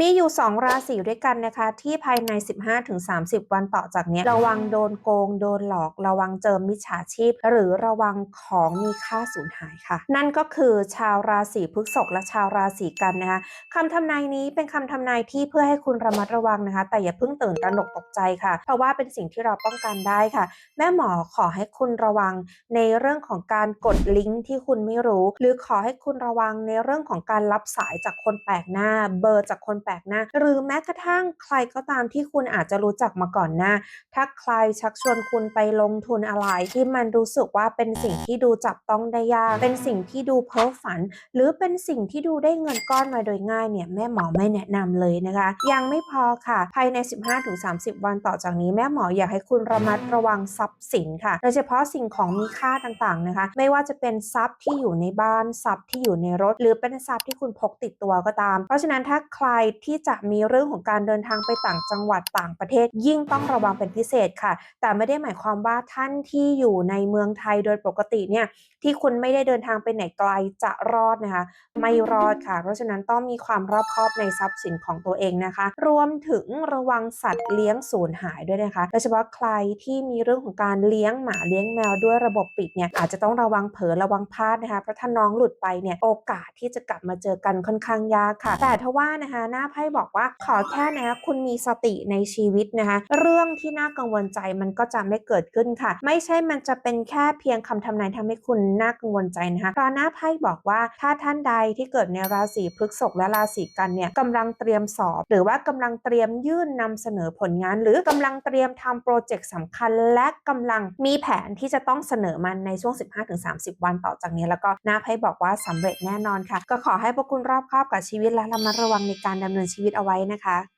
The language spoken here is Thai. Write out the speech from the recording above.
มีอยู่ 2 ราศีด้วยกันนะคะ ที่ภายใน 15-30 วันต่อจากนี้ ระวังโดนโกง โดนหลอก ระวังเจอมิจฉาชีพ หรือระวังของมีค่าสูญหายค่ะ นั่นก็คือชาวราศีพฤษภและชาวราศีกันนะคะคำทำนายนี้เป็นคำทำนายที่เพื่อให้คุณระมัดระวังนะคะ แต่อย่าเพิ่งตื่นตระหนกตกใจค่ะ เพราะว่าเป็นสิ่งที่เราป้องกันได้ค่ะ แม่หมอขอให้คุณระวังในเรื่องของการกดลิงก์ที่คุณไม่รู้ หรือขอให้คุณระวังในเรื่องของการรับสายจากคนแปลกหน้า เบอร์จากคนแปลกหน้า หรือแม้กระทั่งใครก็ตามที่คุณอาจจะรู้จักมาก่อนหน้า ถ้าใครชักชวนคุณไปลงทุนอะไรที่มันรู้สึกว่าเป็นสิ่งที่ดูจับต้องได้ยาก เป็นสิ่งที่ดูเพ้อฝัน หรือเป็นสิ่งที่ดูได้เงินก้อนมาโดยง่ายเนี่ยแม่หมอไม่แนะนำเลยนะคะ ยังไม่พอค่ะ ภายใน 15-30 วันต่อจากนี้แม่หมออยากให้คุณระมัดระวังทรัพย์สินค่ะ โดยเฉพาะสิ่งของมีค่าต่างๆนะคะ ไม่ว่าจะเป็นทรัพย์ที่อยู่ในบ้านทรัพย์ที่อยู่ในรถ หรือเป็นทรัพย์ที่คุณพกติดตัวก็ตาม เพราะฉะนั้นถ้าใครที่จะมีเรื่องของการเดินทางไปต่างจังหวัดต่างประเทศ ยิ่งต้องระวังเป็นพิเศษค่ะ แต่ไม่ได้หมายความว่าท่านที่อยู่ในเมืองไทยโดยปกติเนี่ยที่คุณไม่ได้เดินทางไปไหนไกลจะรอดนะคะ ไม่รอดค่ะ เพราะฉะนั้นต้องมีความรอบคอบในทรัพย์สินของตัวเองนะคะ รวมถึงระวังสัตว์เลี้ยงสูญหายด้วยนะคะโดยเฉพาะใครที่มีเรื่องของการเลี้ยงหมาเลี้ยงแมวด้วยระบบปิดเนี่ยอาจจะต้องระวังเผลอระวังพลาดนะคะเพราะถ้าน้องหลุดไปเนี่ยโอกาสที่จะกลับมาเจอกันค่อนข้างยากค่ะ แต่ทว่านะคะน้าไพ่บอกว่า ขอแค่นะคะคุณมีสติในชีวิตนะคะเรื่องที่น่ากังวลใจมันก็จะไม่เกิดขึ้นค่ะ ไม่ใช่มันจะเป็นแค่เพียงคำทำนายทำให้คุณน่ากังวลใจนะคะเพราะหน้าไพ่บอกว่าถ้าท่านใดที่เกิดในราศีพฤษภและราศีกันเนี่ยกำลังเตรียมสอบ หรือว่ากำลังเตรียมยื่นนำเสนอผลงาน หรือกำลังเตรียมทำโปรเจกต์สำคัญ และกำลังมีแผนที่จะต้องเสนอมันในช่วง 15-30 วันต่อจากนี้ แล้วก็หน้าไพ่บอกว่าสำเร็จแน่นอนค่ะ ก็ขอให้พวกคุณรอบคอบกับชีวิตและระมัดระวังในการดำเนินชีวิตเอาไว้นะคะ